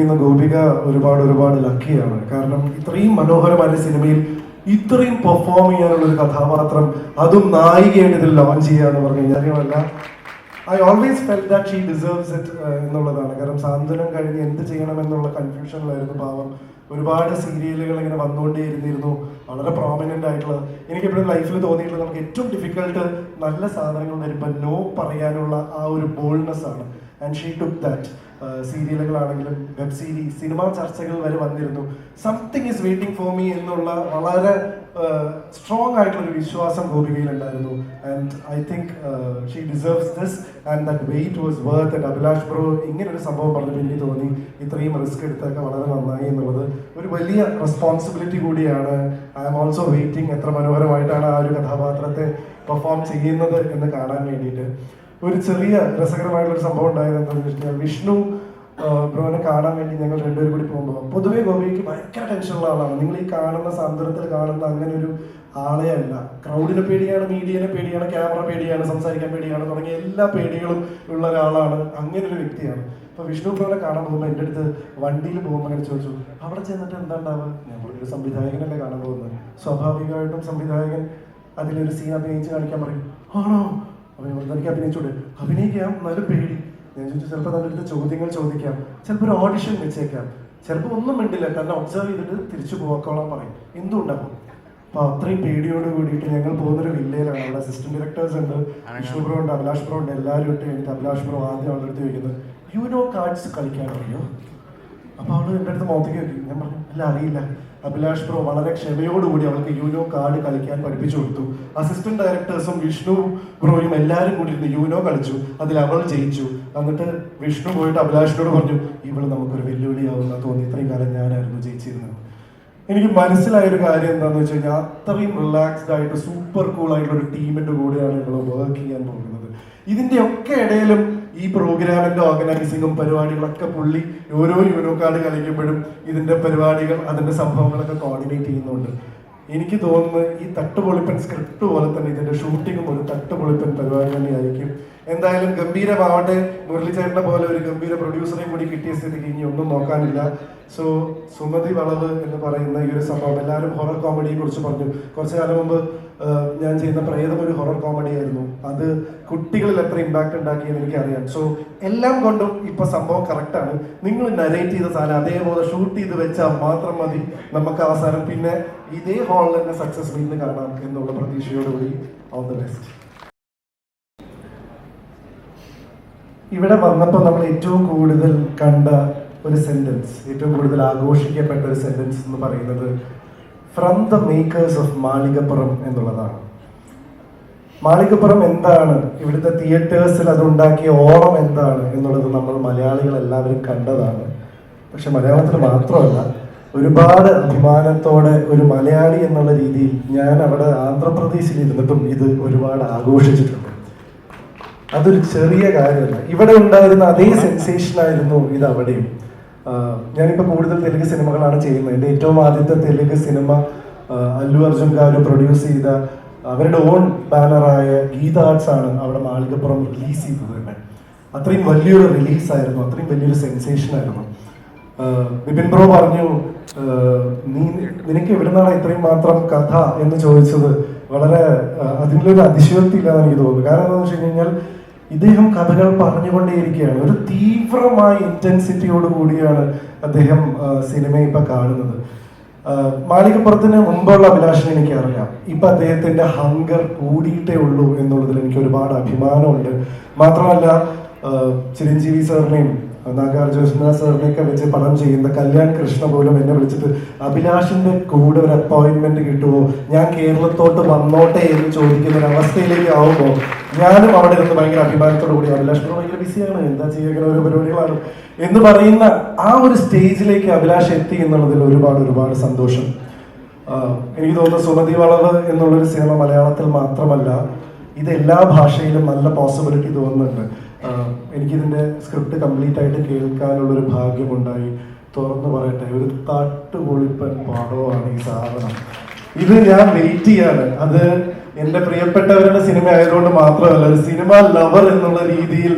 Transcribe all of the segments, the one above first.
ചെയ്യുന്ന ഗോപിക ഒരുപാട് ഒരുപാട് ലക്കിയാണ് കാരണം ഇത്രയും മനോഹരമായ സിനിമയിൽ ഇത്രയും പെർഫോം ചെയ്യാനുള്ള ഒരു കഥാപാത്രം അതും നായികയായിട്ട് ഇതിൽ ലോഞ്ച് ചെയ്യുക എന്ന് പറഞ്ഞു കഴിഞ്ഞാൽ I always felt that she deserves it എന്നുള്ളതാണ്. കാരണം സാന്ത്വനം കഴിഞ്ഞ് എന്ത് ചെയ്യണം എന്നുള്ള കൺഫ്യൂഷനിലായിരുന്നു പാവം. ഒരുപാട് സീരിയലുകൾ ഇങ്ങനെ വന്നുകൊണ്ടേയിരുന്നിരുന്നു വളരെ പ്രോമിനന്റ് ആയിട്ടുള്ള എനിക്ക് എപ്പോഴും ലൈഫിൽ തോന്നിയിട്ടുള്ളത് നമുക്ക് ഏറ്റവും ഡിഫിക്കൽട്ട് നല്ല സാധനങ്ങൾ വരുമ്പോൾ നോ പറയാനുള്ള ആ ഒരു ബോൾഡ്നെസ് ആണ്. ആൻഡ് ഷീ ടുക്ക് ദാറ്റ് സീരിയലുകളാണെങ്കിലും വെബ് സീരീസ് സിനിമാ ചർച്ചകൾ വരെ വന്നിരുന്നു. Something is waiting for me എന്നുള്ള വളരെ സ്ട്രോങ് ആയിട്ടുള്ള ഒരു വിശ്വാസം ഗോപികയിലുണ്ടായിരുന്നു. And I think she deserves this and that weight was worth and Abhilash bro ഇങ്ങനെ ഒരു സംഭവം പറഞ്ഞപ്പോൾ എനിക്ക് തോന്നി. ഇത്രയും റിസ്ക് എടുത്തൊക്കെ വളരെ നന്നായി എന്നുള്ളത് ഒരു വലിയ റെസ്പോൺസിബിലിറ്റി കൂടിയാണ്. ഐ ആം ഓൾസോ വെയിറ്റിംഗ് എത്ര മനോഹരമായിട്ടാണ് ആ ഒരു കഥാപാത്രത്തെ പെർഫോം ചെയ്യുന്നത് എന്ന് കാണാൻ വേണ്ടിയിട്ട്. ഒരു ചെറിയ രസകരമായിട്ടുള്ള ഒരു സംഭവം ഉണ്ടായത് എന്താണെന്ന് വെച്ചാൽ വിഷ്ണു ബ്രോനെ കാണാൻ വേണ്ടി ഞങ്ങൾ രണ്ടുപേരും കൂടി പോകുമ്പോൾ പൊതുവേ ഗോപിക്ക് ഭയങ്കര ടെൻഷനുള്ള ആളാണ്. നിങ്ങൾ ഈ കാണുന്ന സാന്ത്വനത്തിൽ കാണുന്ന അങ്ങനെ ഒരു ആളെ അല്ല. ക്രൗഡിനെ പേടിയാണ് മീഡിയനെ പേടിയാണ് ക്യാമറ പേടിയാണ് സംസാരിക്കാൻ പേടിയാണ് തുടങ്ങിയ എല്ലാ പേടികളും ഉള്ള ഒരാളാണ് അങ്ങനെ ഒരു വ്യക്തിയാണ്. അപ്പൊ വിഷ്ണു ബ്രോനെ കാണാൻ പോകുമ്പോൾ എന്റെ അടുത്ത് വണ്ടിയിൽ പോകുമ്പോൾ അങ്ങനെ ചോദിച്ചു അവിടെ ചെന്നിട്ട് എന്താ ഉണ്ടാവുക? ഒരു സംവിധായകനല്ലേ കാണാൻ പോകുന്നത്. സ്വാഭാവികമായിട്ടും സംവിധായകൻ അതിലൊരു സീൻ അഭിനയിച്ച് കാണിക്കാൻ പറയും ആണോ? അവനെ എനിക്ക് അഭിനയിച്ചൂടെ. അഭിനയിക്കാം എന്നാലും പേടി. ഞാൻ ചോദിച്ചു ചിലപ്പോൾ അടുത്ത് ചോദ്യങ്ങൾ ചോദിക്കാം. ചിലപ്പോൾ ഒരു ഓഡിഷൻ വെച്ചേക്കാം. ചിലപ്പോൾ ഒന്നും മിണ്ടില്ല. തന്നെ ഒബ്സർവ് ചെയ്തിട്ട് തിരിച്ചു പോക്കോളാൻ പറയും. എന്തുണ്ടാകും? അപ്പൊ അത്രയും പേടിയോട് കൂടിയിട്ട് ഞങ്ങൾ പോകുന്നൊരു വില്ലയിലാണ്. അവിടെ അസിസ്റ്റന്റ് ഡയറക്ടേഴ്സ് ഉണ്ട്. വിഷ്ണു ബ്രോ ഉണ്ട് അഭിലാഷ് ബ്രോ ഉണ്ട്. എല്ലാവരും ഇട്ട് കഴിഞ്ഞിട്ട് അഭിലാഷ് ബ്രോ ആദ്യം അവരുടെ അടുത്ത് ചോദിക്കുന്നത് യുനോ കാർഡ്സ് കളിക്കാൻ അറിയോ? അപ്പൊ അവൾ എന്റെ അടുത്ത് മോത്തേക്ക് വെക്കും ഞാൻ പറഞ്ഞു അല്ല അറിയില്ല. അഭിലാഷ് ബ്രോ വളരെ ക്ഷമയോടുകൂടി അവൾക്ക് യൂനോ കാർഡ് കളിക്കാൻ പഠിപ്പിച്ചു കൊടുത്തു. അസിസ്റ്റന്റ് ഡയറക്ടേഴ്സും വിഷ്ണു ബ്രോയും എല്ലാവരും കൂടി ഇരുന്ന് യൂനോ കളിച്ചു. അതിൽ അവൾ ജയിച്ചു. എന്നിട്ട് വിഷ്ണു പോയിട്ട് അഭിലാഷിനോട് പറഞ്ഞു ഇവൾ നമുക്കൊരു വെല്ലുവിളിയാവുന്ന തോന്നി. ഇത്രയും കാലം ഞാനായിരുന്നു ജയിച്ചിരുന്നത്. എനിക്ക് മനസ്സിലായ ഒരു കാര്യം എന്താണെന്ന് വെച്ച് കഴിഞ്ഞാൽ അത്രയും റിലാക്സ്ഡ് ആയിട്ട് സൂപ്പർ കൂൾ ആയിട്ടുള്ള ഒരു ടീമിന്റെ കൂടെയാണ് ഞങ്ങൾ വർക്ക് ചെയ്യാൻ പോകുന്നത്. ഇതിന്റെ ഒക്കെ ഇടയിലും ഈ പ്രോഗ്രാമിന്റെ ഓർഗനൈസിങ്ങും പരിപാടികളൊക്കെ പുള്ളി ഓരോ യൂനോ കാർഡ് കളിക്കുമ്പോഴും ഇതിന്റെ പരിപാടികൾ അതിന്റെ സംഭവങ്ങളൊക്കെ കോർഡിനേറ്റ് ചെയ്യുന്നുണ്ട്. എനിക്ക് തോന്നുന്നു ഈ തട്ടുപൊളിപ്പൻ സ്ക്രിപ്റ്റ് പോലെ തന്നെ ഇതിന്റെ ഷൂട്ടിങ്ങും ഒരു തട്ടുപൊളിപ്പൻ പരിപാടി തന്നെയായിരിക്കും. എന്തായാലും ഗംഭീരമാവട്ടെ. മുരളിച്ചേട്ടനെ പോലെ ഒരു ഗംഭീര പ്രൊഡ്യൂസറെയും കൂടി കിട്ടിയ സ്ഥിതിക്ക് ഇനി ഒന്നും നോക്കാനില്ല. സോ സുമതി വളവ് എന്ന് പറയുന്ന ഈ ഒരു സംഭവം എല്ലാവരും ഹൊറർ കോമഡിയെ കുറിച്ച് പറഞ്ഞു. കുറച്ചു കാലം മുമ്പ് ഞാൻ ചെയ്യുന്ന പ്രേതം ഒരു ഹൊറർ കോമഡി ആയിരുന്നു. അത് കുട്ടികളിൽ എത്ര ഇമ്പാക്ട് ഉണ്ടാക്കിയെന്ന് എനിക്കറിയാം. സോ എല്ലാം കൊണ്ടും ഇപ്പൊ സംഭവം കറക്റ്റാണ് നിങ്ങൾ നരേറ്റ് ചെയ്ത സാധനം അതേപോലെ ഷൂട്ട് ചെയ്ത് വെച്ചാൽ മാത്രം മതി നമുക്ക് അവസാനം. പിന്നെ ഇതേ ഹാളിൽ തന്നെ സക്സസ് മീറ്റിന് കാണാം എന്നുള്ള പ്രതീക്ഷയോടുകൂടി ഓൾ ദ ബെസ്റ്റ് ഇവിടെ വന്നപ്പോൾ നമ്മൾ ഏറ്റവും കൂടുതൽ കണ്ട ഒരു സെന്റൻസ് ഏറ്റവും കൂടുതൽ ആഘോഷിക്കപ്പെട്ട ഒരു സെന്റൻസ് എന്ന് പറയുന്നത് from the makers of Malikappuram എന്നുള്ളതാണ്. മാളികപ്പുറം എന്താണ്? ഇവിടുത്തെ തിയേറ്റേഴ്സിൽ അതുണ്ടാക്കിയ ഓണം എന്താണ് എന്നുള്ളത് നമ്മൾ മലയാളികൾ എല്ലാവരും കണ്ടതാണ്. പക്ഷെ മലയാളത്തിൽ മാത്രമല്ല ഒരുപാട് അഭിമാനത്തോടെ ഒരു മലയാളി എന്നുള്ള രീതിയിൽ ഞാൻ അവിടെ ആന്ധ്രാപ്രദേശിൽ ഇരുന്നിട്ടും ഇത് ഒരുപാട് ആഘോഷിച്ചിട്ടുണ്ട്. അതൊരു ചെറിയ കാര്യമല്ല. ഇവിടെ ഉണ്ടായിരുന്ന അതേ സെൻസേഷൻ ആയിരുന്നു ഇത് അവിടെയും. ആഹ് ഞാനിപ്പോ കൂടുതൽ തെലുങ്ക് സിനിമകളാണ് ചെയ്യുന്നത്. എന്റെ ഏറ്റവും ആദ്യത്തെ തെലുങ്ക് സിനിമ അല്ലു അർജുൻ ഗാരു പ്രൊഡ്യൂസ് ചെയ്ത അവരുടെ ഓൺ ബാനറായ ഗീത ആർട്സ് ആണ് അവിടെ മാളികപ്പുറം റിലീസ് ചെയ്തത് തന്നെ അത്രയും വലിയൊരു റിലീസായിരുന്നു അത്രയും വലിയൊരു സെൻസേഷൻ ആയിരുന്നു. വിപിൻ ബ്രോ പറഞ്ഞു നീ നിനക്ക് എവിടുന്നാണ് ഇത്രയും മാത്രം കഥ? എന്ന് ചോദിച്ചത് വളരെ അതിലൊരു അതിശയോക്തി ഇല്ലാന്ന് എനിക്ക് തോന്നുന്നു. കാരണം എന്താണെന്ന് വെച്ച് കഴിഞ്ഞാൽ ഇദ്ദേഹം കഥകൾ പറഞ്ഞുകൊണ്ടേയിരിക്കുകയാണ്. ഒരു തീവ്രമായ ഇന്റൻസിറ്റിയോട് കൂടിയാണ് അദ്ദേഹം സിനിമ ഇപ്പൊ കാണുന്നത്. മാളികപ്പുറത്തിന് മുമ്പുള്ള അഭിലാഷിനെ എനിക്ക് അറിയാം ഇപ്പൊ അദ്ദേഹത്തിന്റെ ഹങ്കർ കൂടിയിട്ടേ ഉള്ളൂ എന്നുള്ളതിൽ എനിക്ക് ഒരുപാട് അഭിമാനമുണ്ട്. മാത്രമല്ല ചിരഞ്ജീവി സാറിനെയും നാഗാർജുന സാറിനെയൊക്കെ വെച്ച് പടം ചെയ്യുന്ന കല്യാൺ കൃഷ്ണ പോലും എന്നെ വിളിച്ചിട്ട് അഭിലാഷിന്റെ കൂടെ ഒരു അപ്പോയിന്റ്മെന്റ് കിട്ടുമോ ഞാൻ കേരളത്തോട്ട് വന്നോട്ടെ എന്ന് ചോദിക്കുന്ന ഒരു അവസ്ഥയിലേക്ക് ആവുമ്പോൾ ഞാനും അവിടെ ഇരുന്ന് ഭയങ്കര അഭിമാനത്തോടു കൂടി അഭിലാഷ് ഭയങ്കര ബിസിയാണ് എന്താ ചെയ്യുക? ഓരോ പരിപാടികളാണ്. എന്ന് പറയുന്ന ആ ഒരു സ്റ്റേജിലേക്ക് അഭിലാഷ് എത്തി എന്നുള്ളതിൽ ഒരുപാട് ഒരുപാട് സന്തോഷം. എനിക്ക് തോന്നുന്നു സുമതി വളവ് എന്നുള്ളൊരു സിനിമ മലയാളത്തിൽ മാത്രമല്ല ഇത് എല്ലാ ഭാഷയിലും നല്ല പോസിബിലിറ്റി തോന്നുന്നുണ്ട് ആഹ് എനിക്കിതിന്റെ സ്ക്രിപ്റ്റ് കംപ്ലീറ്റ് ആയിട്ട് കേൾക്കാനുള്ളൊരു ഭാഗ്യമുണ്ടായി. തുറന്നു പറയട്ടെ ഒരു തട്ടുപൊളിപ്പൻ പാടമാണ് ഈ സാധനം. ഇത് ഞാൻ വെയിറ്റ് ചെയ്യാണ്. അത് എന്റെ പ്രിയപ്പെട്ടവരുടെ സിനിമ ആയതുകൊണ്ട് മാത്രമല്ല ഒരു സിനിമ ലവർ എന്നുള്ള രീതിയിൽ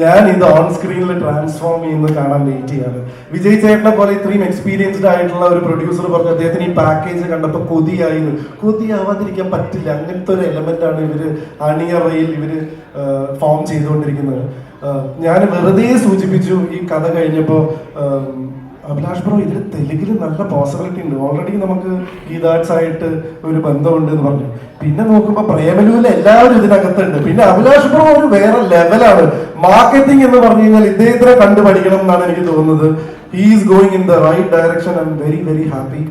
ഞാൻ ഇത് ഓൺ സ്ക്രീനിൽ ട്രാൻസ്ഫോം ചെയ്യുന്നത് കാണാൻ വെയിറ്റ് ചെയ്യാണ്. വിജയ് ചേട്ടനെ പോലെ ഇത്രയും എക്സ്പീരിയൻസ്ഡ് ആയിട്ടുള്ള ഒരു പ്രൊഡ്യൂസർ പറഞ്ഞു അദ്ദേഹത്തിന് ഈ പാക്കേജ് കണ്ടപ്പോൾ കൊതിയായി കൊതിയാവാതിരിക്കാൻ പറ്റില്ല. അങ്ങനത്തെ ഒരു എലമെന്റ് ആണ് ഇവർ അണിയറയിൽ ഇവർ ഫോം ചെയ്തുകൊണ്ടിരിക്കുന്നത്. ഞാൻ വെറുതെ സൂചിപ്പിച്ചു ഈ കഥ കഴിഞ്ഞപ്പോ ആം, അഭിലാഷ് ബ്രോ ഇതിൽ തെലുങ്കിൽ നല്ല പോസിബിലിറ്റി ഉണ്ട്. ഓൾറെഡി നമുക്ക് ഗീതാട്സ് ആയിട്ട് ഒരു ബന്ധമുണ്ട് എന്ന് പറഞ്ഞു. പിന്നെ നോക്കുമ്പോ പ്രേമലൂരിൽ എല്ലാവരും ഇതിനകത്തുണ്ട്. പിന്നെ അഭിലാഷ് ബ്രോ ഒരു വേറെ ലെവലാണ് മാർക്കറ്റിംഗ് എന്ന് പറഞ്ഞു കഴിഞ്ഞാൽ ഇദ്ദേഹത്തിനെ കണ്ടു പഠിക്കണം എന്നാണ് എനിക്ക് തോന്നുന്നത്. He is going in the right direction I'm very very happy